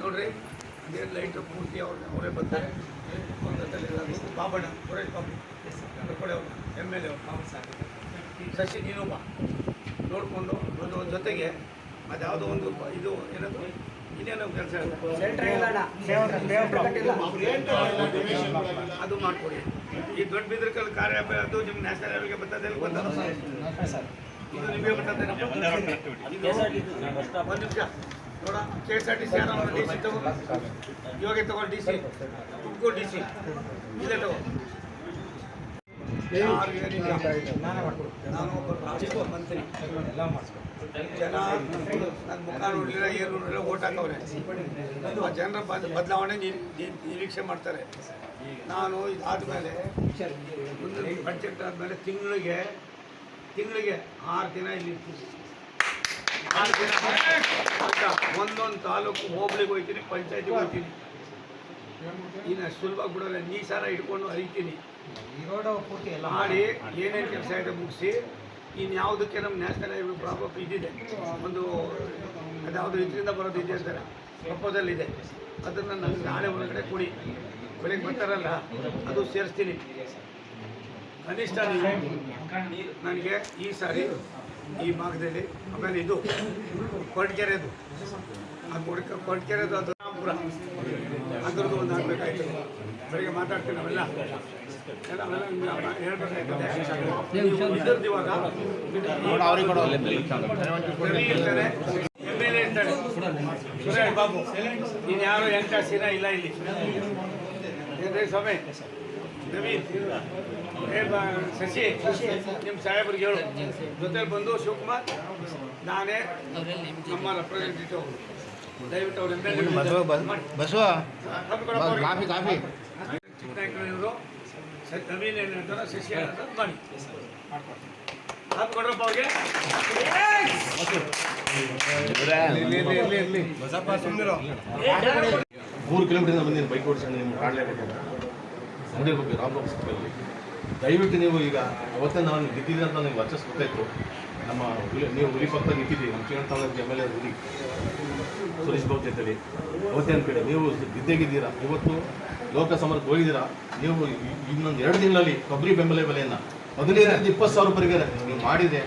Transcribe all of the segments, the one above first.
ನೋಡ್ರಿ ಅದೇ ಲೈಟ್ ಪೂರ್ತಿ ಅವ್ರನ್ನ ಅವರೇ ಬರ್ತಾರೆ ಬಾಬಣ್ಣ ಸುರೇಶ್ ಬಾಬು ಕೊಡೆ ಅವರು ಎಂ ಎಲ್ ಎ ಶಶಿ ನೀನು ಬಾ. ನೋಡಿಕೊಂಡು ಒಂದು ಜೊತೆಗೆ ಜೊತೆಗೆ ಅದ್ಯಾವುದೋ ಒಂದು ಇದು ಏನದು? ಇನ್ನೇನೋ ಕೆಲಸ ಅದು ಮಾಡಿಕೊಡಿ. ಈ ದೊಡ್ಡ ಬಿದ್ರಕಲ್ ಕಾರ್ಯ ಅದು ನಿಮ್ಮ ನ್ಯಾಷನಲ್ ಲೆವೆಲ್ಗೆ ಬರ್ತದೆ ಇದು ನಿಮಗೆ ಬರ್ತದೆ ಒಂದು ನಿಮಿಷ. ನೋಡ K S R T C ಯಾರೋ ಡಿ ಸಿ ತಗೋ. ಇವಾಗ ತಗೋ D C Tumakuru D C ಇಲ್ಲೇ ತಗೋ. ನಾನು ಒಬ್ಬ ರಾಜಕೀಯ ಮಂತ್ರಿ ಜನ ನನ್ನ ಮುಖ ನೋಡಲಿಲ್ಲ ಏನು ನೋಡಲಿಲ್ಲ ಓಟ್ ಹಾಕವ್ರೆ. ಆ ಜನರ ಬದಲಾವಣೆ ನಿರೀಕ್ಷೆ ಮಾಡ್ತಾರೆ. ನಾನು ಇದಾದ್ಮೇಲೆ ಮುಂದಿನ ಬಡ್ಜೆಟ್ ಆದಮೇಲೆ ತಿಂಗಳಿಗೆ ತಿಂಗಳಿಗೆ ಆರು ದಿನ ಇಲ್ಲಿ ಇರ್ತೀನಿ? ಒಂದೊಂದು ತಾಲೂಕು ಹೋಬಳಿಗೆ ಹೋಗ್ತೀನಿ ಪಂಚಾಯತಿಗೆ ಹೋಗ್ತೀನಿ ಇನ್ನು ಸುಲಭ ಬಿಡೋಲ್ಲ ನೀ ಸಾರ ಇಟ್ಕೊಂಡು ಹರಿತೀನಿ ಮಾಡಿ ಏನೇನು ಕೆಲಸ ಇದೆ ಮುಗಿಸಿ ಇನ್ನು ಯಾವುದಕ್ಕೆ ನಮ್ಮ ನ್ಯಾಷನಲ್ ಹೈವೇ ಪ್ರಾಬ್ಲಮ್ ಇದಿದೆ. ಒಂದು ಅದ್ಯಾವುದು ಇದರಿಂದ ಬರೋದು ಇದೆ ಅಂತಾರೆ. ಪ್ರಪೋಸಲ್ ಇದೆ. ಅದನ್ನು ನನಗೆ ನಾಳೆ ಒಳಗಡೆ ಕೊಡಿ. ಬೆಳಗ್ಗೆ ಬರ್ತಾರಲ್ಲ ಅದು ಸೇರಿಸ್ತೀನಿ. ಕನಿಷ್ಠ ನೀವು ನನಗೆ ಈ ಸಾರಿ ಈ ಭಾಗದಲ್ಲಿ ಆಮೇಲೆ ಇದು ಕೊರಟಗೆರೆದು ಆ ಕೊಡ್ಕ ಕೊರಟಗೆರೆದು ಅದು ರಾಮಪುರ. ಅದ್ರದ್ದು ಒಂದು ಆಗಬೇಕಾಯ್ತು. ಅವರಿಗೆ ಮಾತಾಡ್ತೀನಿ ಅವೆಲ್ಲ ಎಲ್ಲ ಅವೆಲ್ಲ ನಿಮ್ಗೆ ಹೇಳ್ಬೇಕಾಯ್ತದೆ. ಇವಾಗ ರವಿ ಇರ್ತಾರೆ. ಎಂ ಎಲ್ ಎ ಇರ್ತಾರೆ. ಸುರೇಶ್ ಬಾಬು. ಇನ್ಯಾರು ಯಾರು ಎಂಟ ಸೀರಾ ಇಲ್ಲ ಇಲ್ಲಿ. ಸ್ವಾಮಿ? ಶಶಿ ನಿಮ್ಮ ಸಾಹೇಬ್ರಿಗೆ ಹೇಳು. ಜೊತೆಲಿ ಬಂದು ಶಿವಕುಮಾರ್ ನಾನೇ ನಮ್ಮ ರೆಪ್ರೆಸೆಂಟೇಟಿವ್ ದಯವಿಟ್ಟು ಅವ್ರ ಕಾಫಿ ಕಾಫಿ. ಚಿಕ್ಕನಾಯಕರು ನವೀನ್ ಏನು ಹೇಳ್ತಾರೋ ಶಶಿ ಹೇಳ್ತಾರೆ ಮಾಡಿ. ಹಾಕಿ ಕೊಡ್ರಪ್ಪ ಅವ್ರಿಗೆ ಮೂರು ಕಿಲೋಮೀಟರ್ ಬಂದಿದ್ದೀನಿ ಬೈಕ್ ಓಡಿಸ್ಕೊಂಡು ನಿಮ್ಗೆ ಕಾಡಲೇಬೇಕು ಬಗ್ಗೆ ರಾಮರಾಮ್ ಸಿಕ್ಕಲ್ಲಿ ದಯವಿಟ್ಟು ನೀವು ಈಗ ಅವತ್ತೇ ನಾನು ಗೆದ್ದಿದ್ದೆ ಅಂತ ನನಗೆ ವರ್ಚಸ್ ಗೊತ್ತಾಯಿತು ನಮ್ಮ ಹುಲಿ ನೀವು ಹುಲಿ ಪಕ್ಕ ನಿಂತಿದ್ದೀವಿ ನಮ್ಮ Srirang taluk M L A ಹುಲಿ. ಸುರೇಶ್ ಬಾಬು ಜೊತೆಲಿ. ಅವತ್ತೇ ಅನ್ಬೇಡಿ ನೀವು ಗೆದ್ದೆಗಿದ್ದೀರಾ ಇವತ್ತು ಲೋಕ ಸಮರಕ್ಕೆ ಹೋಗಿದ್ದೀರಾ? ನೀವು ಇನ್ನೊಂದು ಎರಡು ದಿನಗಳಲ್ಲಿ ಕೊಬ್ಬರಿ ಬೆಂಬಲ ಬೆಲೆಯನ್ನು. ಹದಿನೈದರಿಂದ ಇಪ್ಪತ್ತು ಸಾವಿರ ರೂಪಾಯಿಗೆ ನೀವು ಮಾಡಿದೆ.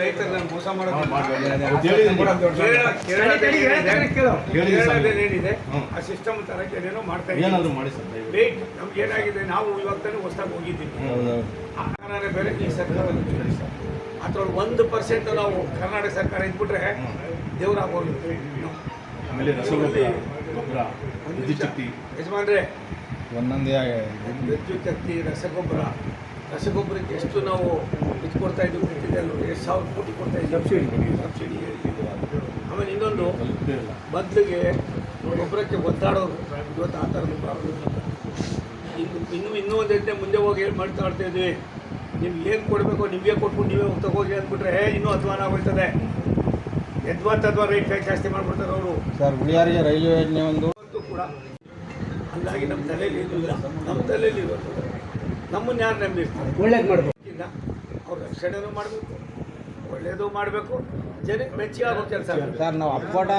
ರೈತರನ್ನ ಮೋಸ. ಏನಿದೆ ಆ ಸಿಸ್ಟಮ್ ತರಕ್ಕೆ ಏನೇನೋ ಮಾಡ್ತಾ ಏನಾದ್ರು ಮಾಡಿ ಸರ್ ನಮ್ಗೆ ಏನಾಗಿದೆ? ನಾವು ಇವಾಗ ತಾನೇ ಹೊಸದಾಗಿ ಹೋಗಿದ್ದೀವಿ. ಬೇರೆ ಈ ಸರ್ಕಾರ ಅಥವಾ ಒಂದು ಪರ್ಸೆಂಟ್ ನಾವು ಕರ್ನಾಟಕ ಸರ್ಕಾರ ಇದ್ಬಿಟ್ರೆ ಆಮೇಲೆ ರಸಗೊಬ್ಬರ ವಿದ್ಯುತ್ ಶಕ್ತಿ. ಯಜಮಾನ್ರೆ ಒಂದೊಂದೇ ವಿದ್ಯುತ್ ಶಕ್ತಿ ರಸಗೊಬ್ಬರ. ರಸಗೊಬ್ಬರಕ್ಕೆ ಎಷ್ಟು ನಾವು ಇದು ಕೊಡ್ತಾ ಇದ್ದೀವಿ ಗೊತ್ತಿದೆ ಅಲ್ವ? ಎಷ್ಟು ಸಾವಿರ ಕೋಟಿ ಕೊಡ್ತಾ ಇದ್ದೀವಿ. ಸಬ್ಸಿಡಿ. ಸಬ್ಸಿಡಿ ಆಮೇಲೆ ಇನ್ನೊಂದು ಬದಲಿಗೆ ಗೊಬ್ಬರಕ್ಕೆ ಒದ್ದಾಡೋರು ಇವತ್ತು ಆ ಥರದ ಪ್ರಾಬ್ಲಮ್ ಇನ್ನು ಇನ್ನೂ ಇನ್ನೂ ಒಂದು ಹೆಜ್ಜೆ ಮುಂದೆ ಹೋಗಿ ಏನು ಮಾಡ್ತಾ ಇದ್ವಿ ನಿಮ್ಗೆ ಏನು ಕೊಡಬೇಕು ನಿಮಗೆ ಕೊಟ್ಬಿಟ್ಟು ನೀವೇ ತಗೋಗಿ ಅಂದ್ಬಿಟ್ರೆ ಇನ್ನೂ ಅಧ್ವಾನ ಆಗೋಯ್ತದೆ. ಯದ್ವಾ ತದ್ವಾ ರೇಟ್ ಜಾಸ್ತಿ ಮಾಡಿಬಿಡ್ತಾರೆ ಅವರು. ಸರ್ ಉಳಿಯಾರಿಗೆ ರೈಲ್ವೆ ಯೋಜನೆ ಒಂದು. ಕೂಡ ಹಂಗಾಗಿ ನಮ್ಮ ತಲೆಯಲ್ಲಿ ಇಲ್ಲ ನಮ್ಮ ತಲೆಯಲ್ಲಿ ಇರೋದು ನಮ್ಮನ್ನು ಯಾರು ನಂಬಿರ್ತಾರೆ ಒಳ್ಳೇದು ಮಾಡಬೇಕು ಇಲ್ಲ. ಅವ್ರು ರಕ್ಷಣೆನೂ ಮಾಡಬೇಕು ಒಳ್ಳೆಯದು ಮಾಡಬೇಕು. ಜನಕ್ಕೆ ಮೆಚ್ಚಿ ಆಗೋ ಕೆಲಸ. ಸರ್ ನಾವು ಅಪ್ಪಟ